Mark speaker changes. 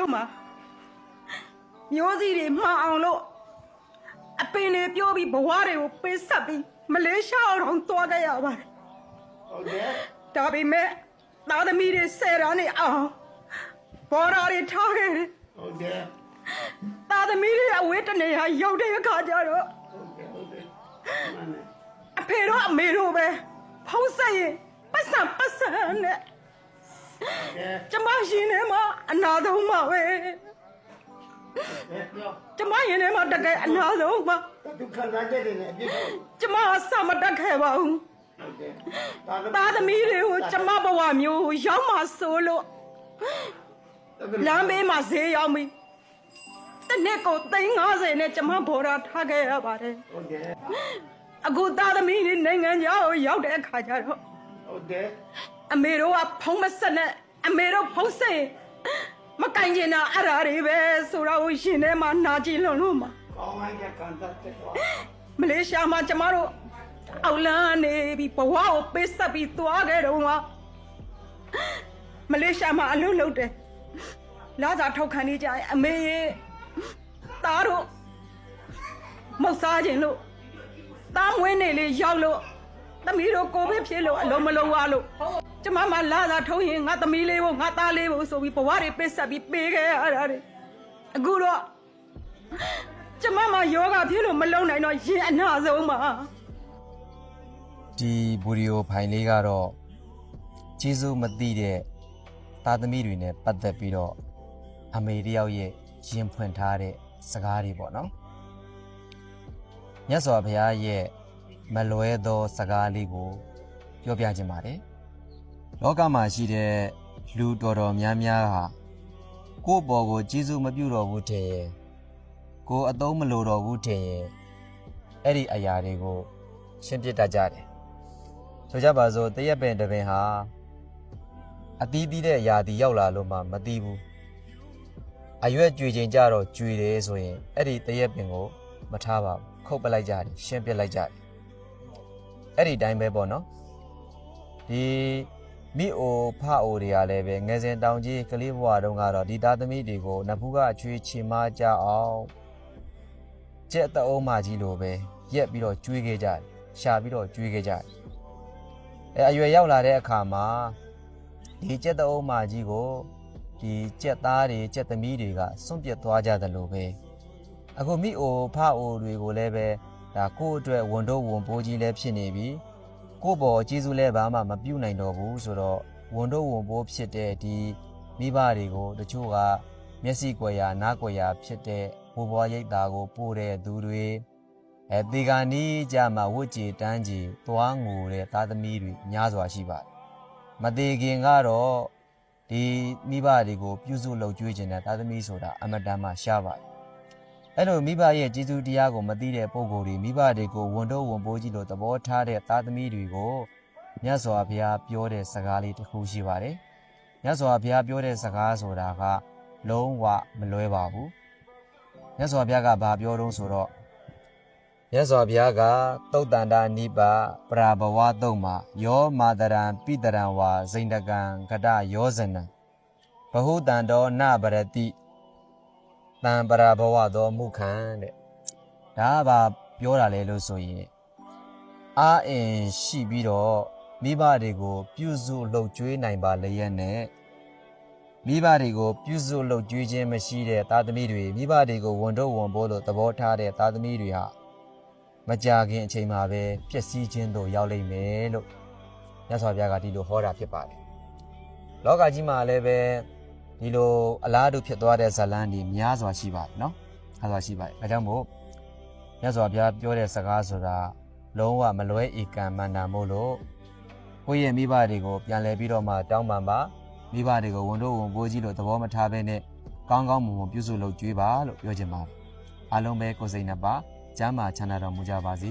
Speaker 1: တို့မှာမျိုးစီတွေမှားအောင်လို့အပင်တွေပြိုးပြီးဘဝတွေကိုပေးဆက်ပြီးမလေးရှားအောင်သွားခဲ့ရပါတယ်
Speaker 2: ဟုတ်တယ်
Speaker 1: ဒါပေမဲ့သားသမီးတွေဆယ်တန်းနေအောင်ဘော်ရာတွေထားခဲ့တယ်
Speaker 2: ဟုတ်တယ်
Speaker 1: သားသမီးတွေအဝေးတနေဟာရောက်တဲ့အခါကျတော့
Speaker 2: ဟုတ်တယ်ဟုတ်တယ်မှန်တယ်
Speaker 1: အဖေတို့အမေတို့ပဲဖုံးဆက်ရင်ပတ်စံပတ်စံနဲ့
Speaker 2: ကဲ
Speaker 1: ကျမရှင်ထဲမှာအနာဆုံးပါပဲ
Speaker 2: ကဲပြော
Speaker 1: ကျမရင်ထဲမှာတကယ်အနာဆုံးပါ
Speaker 2: ဒုက္ခစားတဲ့နေအပြစ်ဟုတ်
Speaker 1: ကျမအဆမတက်ခဲ့ပါဘူး
Speaker 2: တယ်
Speaker 1: သားသမီးတွေကိုကျမဘဝမျိုးကိုရောက်မှဆိုလို့လမ်းဘေးမှာဈေးရောက်ပြီတစ်နှစ်ကို350နဲ့ကျမဘော်ရာထားခဲ့ရပါတယ်
Speaker 2: ဟုတ်တယ်
Speaker 1: အခုသားသမီးတွေနိုင်ငံခြားကိုရောက်တဲ့အခါကျတော့
Speaker 2: ဟုတ်တယ်
Speaker 1: အမေတို့ကဖုံးမဆက်နဲ့အမေတို့ဖုံးဆက်ရင်မကင်ကျင်တာအဲ့ဒါတွေပဲဆိုတော့ရှင်ထဲမှာနာကျင်လွန်လို့မှာ
Speaker 2: ကောင်းလိုက်တဲ့ကန်တက်တဲ့ကွာ
Speaker 1: မလေးရှားမှာကျမတို့အောက်လန်းနေပြီးဘဝကိုပေးဆက်ပြီးသွားခဲ့တော့ကမလေးရှားမှာအလုပ်လုပ်တယ်လာစားထောက်ခံနေကြရင်အမေရဲ့သားတို့မောက်စားခြင်းလို့သားမွေးနေလေရောက်လို့သမီးတို့ကိုပဲဖြစ်လို့အလုံးမလုံးဝလို့ ကျမမလာစားထုံးရင်ငါသမီးလေးကိုငါသားလေးကိုဆိုပြီးဘဝတွေပေးဆက်ပြီးပေးခဲ့ရတာတွေအခုတော့ကျမမယောဂဖြစ်လို့မလုံနိုင်တော့ရင်အနာဆုံးပါ
Speaker 3: ဒီဗီဒီယိုဖိုင်လေးကတော့ကျေးဇူးမသိတဲ့သားသမီးတွေနဲ့ပတ်သက်ပြီးတော့အမေတယောက်ရဲ့ရင်ဖွင့်ထားတဲ့စကားတွေပေါ့နော်မြတ်စွာဘုရားရဲ့မလွဲသောစကားလေးကိုပြောပြခြင်းပါတယ် လောကမှာရှိတဲ့လူတော်တော်များများဟာကိုယ့်ဘော်ကိုကျေးဇူးမပြုတော်ဘူးထင်ရင်ကိုယ်အသုံးမလိုတော့ဘူးထင်ရင်အဲ့ဒီအရာတွေကိုရှင်းပြတတ်ကြတယ်ဆိုကြပါစို့တရက်ပင်တစ်ပင်ဟာအတီးတီးတဲ့ຢာတီရောက်လာလို့မှမတီးဘူးအရွက်ကြွေချိန်ကြတော့ကြွေတယ်ဆိုရင်အဲ့ဒီတရက်ပင်ကိုမထားပါဘူးခုတ်ပလိုက်ကြတယ်ရှင်းပြလိုက်ကြတယ်အဲ့ဒီတိုင်းပဲပေါ့နော်ဒီ မိအိုဖအိုတွေကလည်းပဲငယ်စဉ်တောင်ကြီးကလေးဘဝတုန်းကတော့ဒီသားသမီးတွေကိုနဖူးကအချွေးချီမားကြအောင်ကြက်တအုံးမကြီးလိုပဲရက်ပြီးတော့ကျွေးခဲ့ကြတယ်ရှာပြီးတော့ကျွေးခဲ့ကြတယ်အဲအရွယ်ရောက်လာတဲ့အခါမှာဒီကြက်တအုံးမကြီးကိုဒီကြက်သားတွေကြက်သမီးတွေကစွန့်ပစ်သွားကြသလိုပဲအခုမိအိုဖအိုတွေကိုလည်းပဲဒါကိုယ့်အတွက်ဝန်တော့ဝန်ပိုးကြီးလည်းဖြစ်နေပြီ ကိုယ့်ဘော်ကျေးဇူးလည်းဘာမှမပြုတ်နိုင်တော့ဘူးဆိုတော့ဝန်တော့ဝန်ပိုးဖြစ်တဲ့ဒီမိဘတွေကိုတချို့ကမျက်စိကွယ်ရာနားကွယ်ရာဖြစ်တဲ့ဘိုးဘွားရိတ်သားကိုပို့တဲ့သူတွေအဲဒီကနီးကြမှာဝတ်ကြည်တန်းကြည်သွားငိုတဲ့သားသမီးတွေများစွာရှိပါတယ်။မသေးခင်ကတော့ဒီမိဘတွေကိုပြုစုလုပ်ကြွေးခြင်းတဲ့သားသမီးဆိုတာအမတန်မှရှားပါတယ်။ အဲ့လိုမိဘရဲ့ကျေးဇူးတရားကိုမသိတဲ့ပုဂ္ဂိုလ်တွေမိဘတွေကိုဝန်တော့ဝန်ပိုးကြီးလို့သဘောထားတဲ့သားသမီးတွေကိုမြတ်စွာဘုရားပြောတဲ့စကားလေးတစ်ခုရှိပါတယ်။မြတ်စွာဘုရားပြောတဲ့စကားဆိုတာကလုံးဝမလွဲပါဘူး။မြတ်စွာဘုရားကဘာပြောတော့ဆိုတော့မြတ်စွာဘုရားကတုတ်တန္တာနိပါပရာဘဝတုတ်မှာယောမာတရံပိတရံဝါဇိန္ဒကံကတယောဇနံဘဟုတန္တောနဗရတိ တံပရာဘဝသောမုခံတဲ့ဒါကဘာပြောတာလဲလို့ဆိုရင်အာအင်ရှိပြီးတော့မိဘတွေကို ပြုစုလှုပ်ကြွေးနိုင်ပါလျက်နဲ့မိဘတွေကိုပြုစုလှုပ်ကြွေးခြင်းမရှိတဲ့သားသမီးတွေမိဘတွေကိုဝန်တော့ဝန်ပိုးလို့သဘောထားတဲ့သားသမီးတွေဟာမကြာခင်အချိန်မှာပဲပျက်စီးခြင်းတို့ရောက်လိမ့်မယ်လို့မြတ်စွာဘုရားကဒီလိုဟောတာဖြစ်ပါတယ်။လောကကြီးမှာလည်းပဲ ဒီလိုအလားတူဖြစ်သွားတဲ့ဇာလန်းတွေများစွာရှိပါတယ်နော်။များစွာရှိပါတယ်။အဲကြောင့်မို့မြတ်စွာဘုရားပြောတဲ့စကားဆိုတာလုံးဝမလွဲဧကံမန္တာမို့လို့ကိုယ့်ရဲ့မိဘတွေကိုပြန်လဲပြီးတော့မှတောင်းပန်ပါမိဘတွေကိုဝန်တို့ဝန်ပိုးကြီးလို့သဘောမထားဘဲနဲ့ကောင်းကောင်းမွန်မွန်ပြုစုလုပ်ကြွေးပါလို့ပြောချင်ပါတယ်။အားလုံးပဲကိုယ်စိတ်နှစ်ပါးကျမ်းမာချမ်းသာတော်မူကြပါစေ